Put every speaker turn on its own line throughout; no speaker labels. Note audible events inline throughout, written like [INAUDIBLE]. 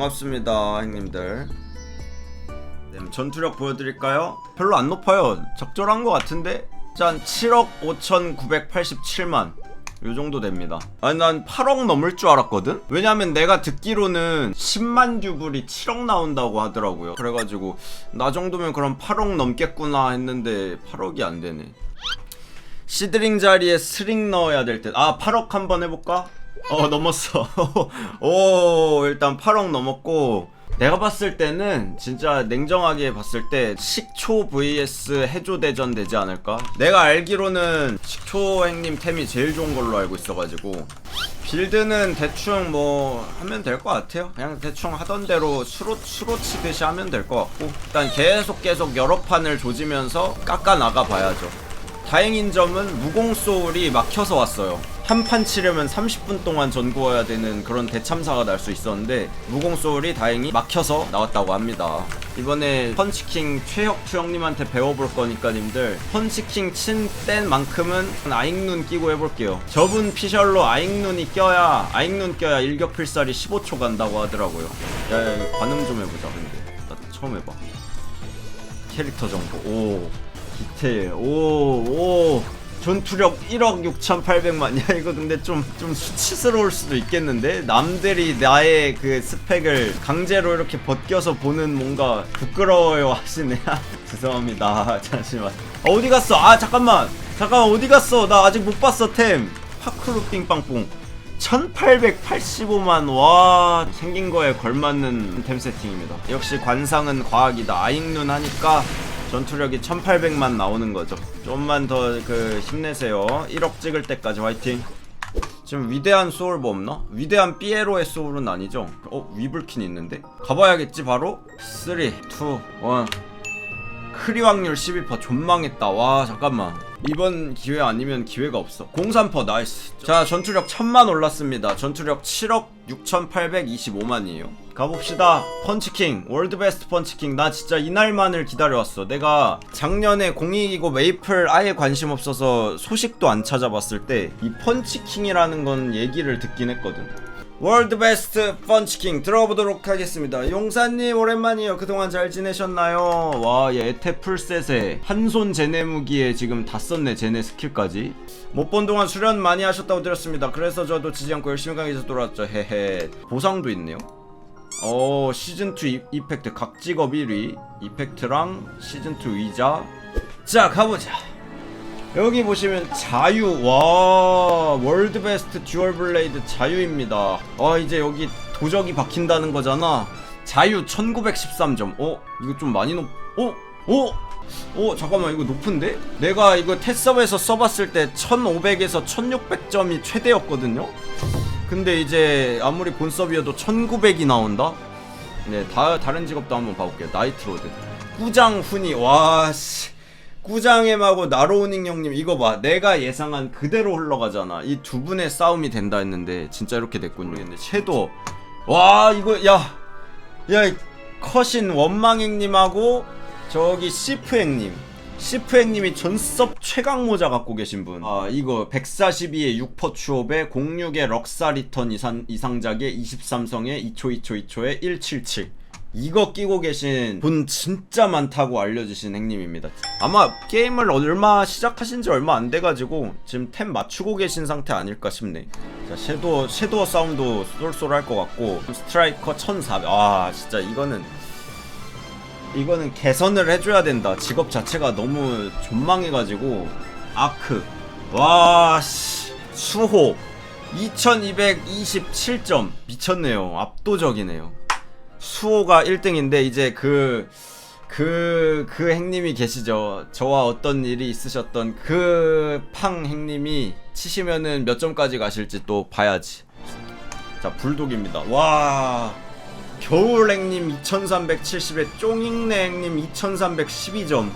반갑습니다 형님들 네, 전투력 보여드릴까요? 별로 안 높아요 적절한 것 같은데 짠 7억 5,987만 요 정도 됩니다 아니 난 8억 넘을 줄 알았거든? 왜냐면 내가 듣기로는 10만 듀블이 7억 나온다고 하더라고요 그래가지고 나 정도면 그럼 8억 넘겠구나 했는데 8억이 안 되네 시드링 자리에 스링 넣어야 될 듯. 아, 8억 한번 해볼까? 어, 넘었어. [LAUGHS] 오, 일단 8억 넘었고. 내가 봤을 때는 진짜 냉정하게 봤을 때 식초 vs 해조 대전 되지 않을까? 내가 알기로는 식초 행님 템이 제일 좋은 걸로 알고 있어가지고 빌드는 대충 뭐 하면 될 것 같아요. 그냥 대충 하던 대로 수로 수로 치듯이 하면 될 것 같고 일단 계속 계속 여러 판을 조지면서 깎아 나가 봐야죠. 다행인 점은 무공 소울이 막혀서 왔어요. 한 판 치려면 30분 동안 전구해야 되는 그런 대참사가 날 수 있었는데 무공 소울이 다행히 막혀서 나왔다고 합니다. 이번에 펀치킹 최혁투 형님한테 배워볼 거니까 님들 펀치킹 친 땐 만큼은 아잉눈 끼고 해볼게요. 저분 피셜로 아잉눈이 껴야 아잉눈 껴야 일격필살이 15초 간다고 하더라고요. 야야 반응 좀 해보자 근데 나 처음 해봐. 캐릭터 정보 오 디테일 오오 전투력 1억 6,800만 야? 이거 근데 좀 좀 수치스러울 수도 있겠는데? 남들이 나의 그 스펙을 강제로 이렇게 벗겨서 보는 뭔가 부끄러워요 하시네. [LAUGHS] 죄송합니다. [LAUGHS] 잠시만. 아, 어디 갔어? 아 잠깐만. 잠깐만 어디 갔어? 나 아직 못 봤어 템. 파크루 삥빵뽕 1885만 와 생긴 거에 걸맞는 템 세팅입니다. 역시 관상은 과학이다. 아잉눈 하니까 전투력이 1800만 나오는 거죠 좀만 더 그 힘내세요 1억 찍을 때까지 화이팅 지금 위대한 소울 뭐 없나? 위대한 삐에로의 소울은 아니죠? 어? 위블킨 있는데? 가봐야겠지 바로? 3, 2, 1 크리 확률 12% 존망했다 와 잠깐만 이번 기회 아니면 기회가 없어. 03% 나이스. 자 전투력 1000만 올랐습니다. 전투력 7억 6825만이에요. 가봅시다. 펀치킹 월드베스트 펀치킹. 나 진짜 이날만을 기다려왔어. 내가 작년에 공익이고 메이플 아예 관심 없어서 소식도 안 찾아봤을 때 이 펀치킹이라는 건 얘기를 듣긴 했거든 월드 베스트 펀치킹 들어보도록 하겠습니다. 용사님 오랜만이에요. 그동안 잘 지내셨나요? 와, 얘 에테 풀셋에 한손 제네 무기에 지금 다 썼네 제네 스킬까지. 못 본 동안 수련 많이 하셨다고 들었습니다. 그래서 저도 지지 않고 열심히 강의해서 돌아왔죠. 헤헤. 보상도 있네요. 어 시즌2 이펙트 각 직업 1위 이펙트랑 시즌2 의자 자 가보자 여기 보시면 자유 와 월드 베스트 듀얼 블레이드 자유입니다 아 이제 여기 도적이 박힌다는 거잖아 자유 1913점 어 이거 좀 많이 높 어? 어? 어 잠깐만 이거 높은데? 내가 이거 테스업에서 써봤을 때 1500에서 1600점이 최대였거든요 근데 이제 아무리 본섭이어도 1900이 나온다? 네, 다, 다른 직업도 한번 봐볼게요. 나이트로드. 꾸장 훈이, 와, 씨. 꾸장엠하고 나로우닝 형님, 이거 봐. 내가 예상한 그대로 흘러가잖아. 이 두 분의 싸움이 된다 했는데, 진짜 이렇게 됐군요. 근데 섀도우. 와, 이거, 야. 야, 이 컷인 원망행님하고, 저기 시프행님. 시프행님이 전섭 최강 모자 갖고 계신 분. 아, 이거 142에 6퍼 추업에 06에 럭사 리턴 이상, 이상작에 23성에 2초 2초 2초에 177. 이거 끼고 계신 분 진짜 많다고 알려주신 행님입니다. 아마 게임을 얼마 시작하신 지 얼마 안 돼가지고 지금 템 맞추고 계신 상태 아닐까 싶네. 자, 섀도우, 섀도우 싸움도 쏠쏠할 것 같고, 스트라이커 1400. 아, 진짜 이거는 이거는 개선을 해줘야 된다. 직업 자체가 너무 존망해가지고 아크 와씨 수호 2227점 미쳤네요. 압도적이네요. 수호가 1등인데 이제 그 그, 그 행님이 계시죠. 저와 어떤 일이 있으셨던 그 팡 행님이 치시면은 몇 점까지 가실지 또 봐야지. 자, 불독입니다. 와. 겨울 행님 2370에 쫑잉내행님 2312점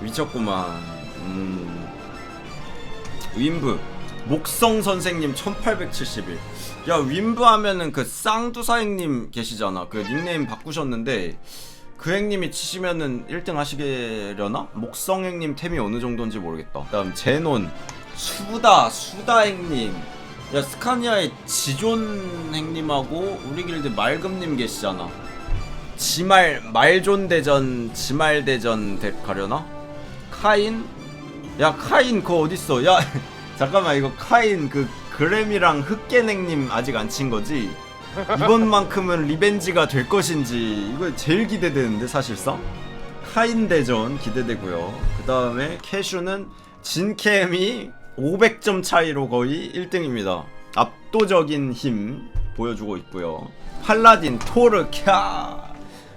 미쳤구만 음. 윈브 목성 선생님 1871. 야 윈브 하면은 그 쌍두사행님 계시잖아. 그 닉네임 바꾸셨는데 그 행님이 치시면은 1등 하시려나? 목성행님 템이 어느 정도인지 모르겠다. 그 다음 제논 수다 수다행님 야 스카니아의 지존 행님하고 우리 길드 말금님 계시잖아 지말 말존 대전 지말 대전 대 가려나? 카인? 야 카인 그거 어딨어 야 [LAUGHS] 잠깐만 이거 카인 그 그램이랑 흑개냉님 아직 안 친 거지? 이번만큼은 리벤지가 될 것인지 이거 제일 기대되는데 사실상? 카인 대전 기대되고요. 그 다음에 캐슈는 진캠이 500점 차이로 거의 1등입니다. 압도적인 힘 보여주고 있고요. 팔라딘 토르 캬!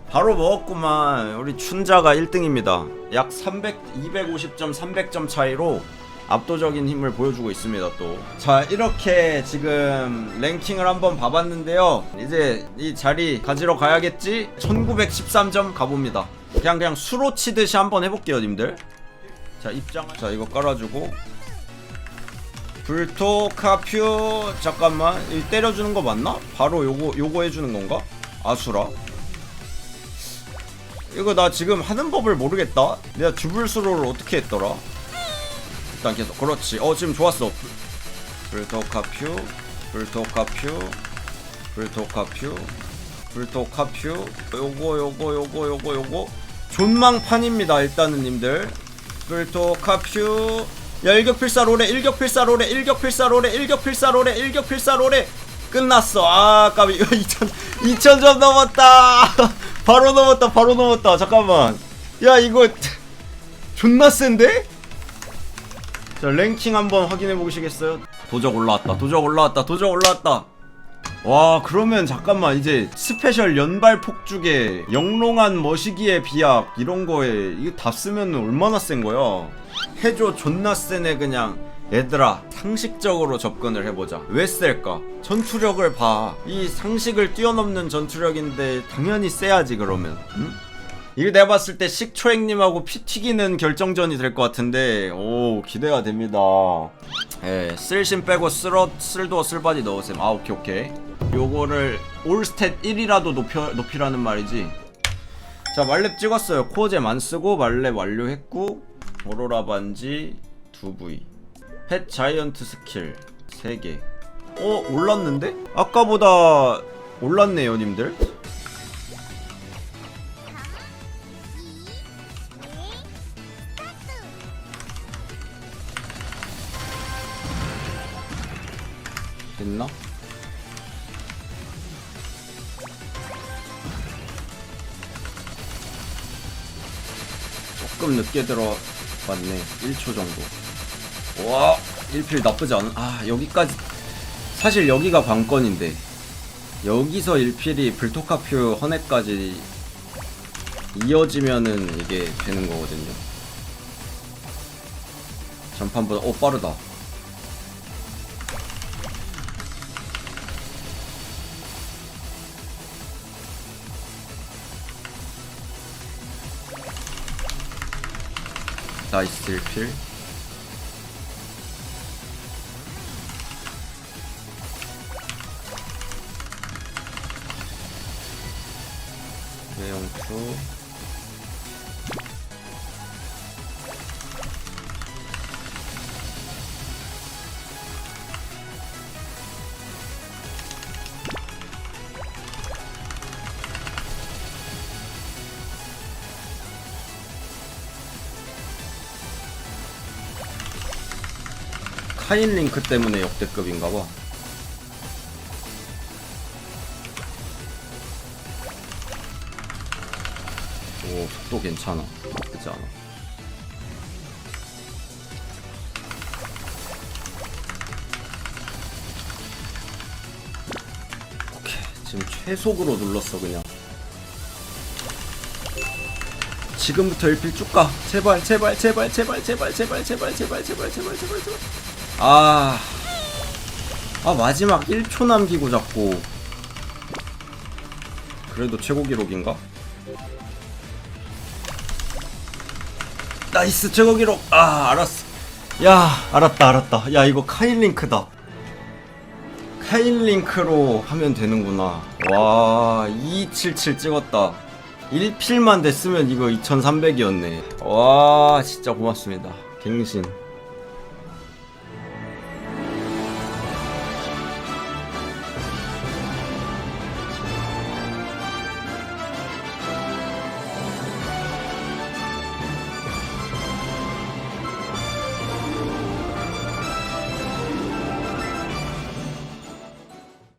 바로 먹었구만. 우리 춘자가 1등입니다. 약 300, 250점 300점 차이로 압도적인 힘을 보여주고 있습니다 또. 자 이렇게 지금 랭킹을 한번 봐봤는데요. 이제 이 자리 가지러 가야겠지? 1913점 가봅니다. 그냥 그냥 수로 치듯이 한번 해볼게요 님들. 자 입장 자 이거 깔아주고. 불토 카퓨. 잠깐만 이 때려주는 거 맞나? 바로 요거 요거 해주는 건가? 아수라. 이거 나 지금 하는 법을 모르겠다. 내가 주불수로를 어떻게 했더라 일단 계속 그렇지. 어 지금 좋았어. 불토 카퓨 불토 카퓨 불토 카퓨 불토 카퓨. 요거 요거 요거 요거 요거. 존망판입니다 일단은 님들. 불토 카퓨. 야 일격필사로래 일격필사로래 일격필사로래 일격필사로래 일격필사로래 끝났어. 아 까비. 이거 [LAUGHS] 2000 2000점 넘었다. [LAUGHS] 바로 넘었다 바로 넘었다. 잠깐만. 야 이거 [LAUGHS] 존나 센데? 자 랭킹 한번 확인해 보시겠어요? 도적 올라왔다 도적 올라왔다 도적 올라왔다. 와 그러면 잠깐만 이제 스페셜 연발 폭죽에 영롱한 머시기의 비약 이런 거에 이거 다 쓰면 얼마나 센 거야? 해줘 존나 세네 그냥. 얘들아 상식적으로 접근을 해보자. 왜 셀까? 전투력을 봐 이 상식을 뛰어넘는 전투력인데 당연히 세야지 그러면. 응? 이거 내가 봤을 때 식초행님하고 피 튀기는 결정전이 될 것 같은데 오 기대가 됩니다. 예 쓸심 빼고 쓸어 쓸도 쓸바디 넣으셈. 아 오케이 오케이. 요거를 올스탯 1이라도 높여, 높이라는 말이지. 자 말렙 찍었어요. 코어잼 안 쓰고 말렙 완료했고 오로라 반지 2V 펫 자이언트 스킬 3개. 어 올랐는데? 아까보다 올랐네요 님들 됐나? 조금 늦게 들어왔네. 1초 정도. 와 1필 나쁘지 않은 아 여기까지. 사실 여기가 관건인데 여기서 1필이 불토카표 헌해까지 이어지면은 이게 되는 거거든요. 전판보다 오 빠르다 나이스 1필. 내용투 카인 링크 때문에 역대급인가 봐. 오, 속도 괜찮아. 나쁘지 않아. 오케이. 지금 최속으로 눌렀어, 그냥. 지금부터 1필 쭉 가. 제발, 제발, 제발, 제발, 제발, 제발, 제발, 제발, 제발, 제발, 제발, 제발. 아. 아, 마지막 1초 남기고 잡고. 그래도 최고 기록인가? 나이스, 최고 기록. 아, 알았어. 야, 알았다, 알았다. 야, 이거 카일링크다. 카일링크로 하면 되는구나. 와, 277 찍었다. 1필만 됐으면 이거 2300이었네. 와, 진짜 고맙습니다. 갱신.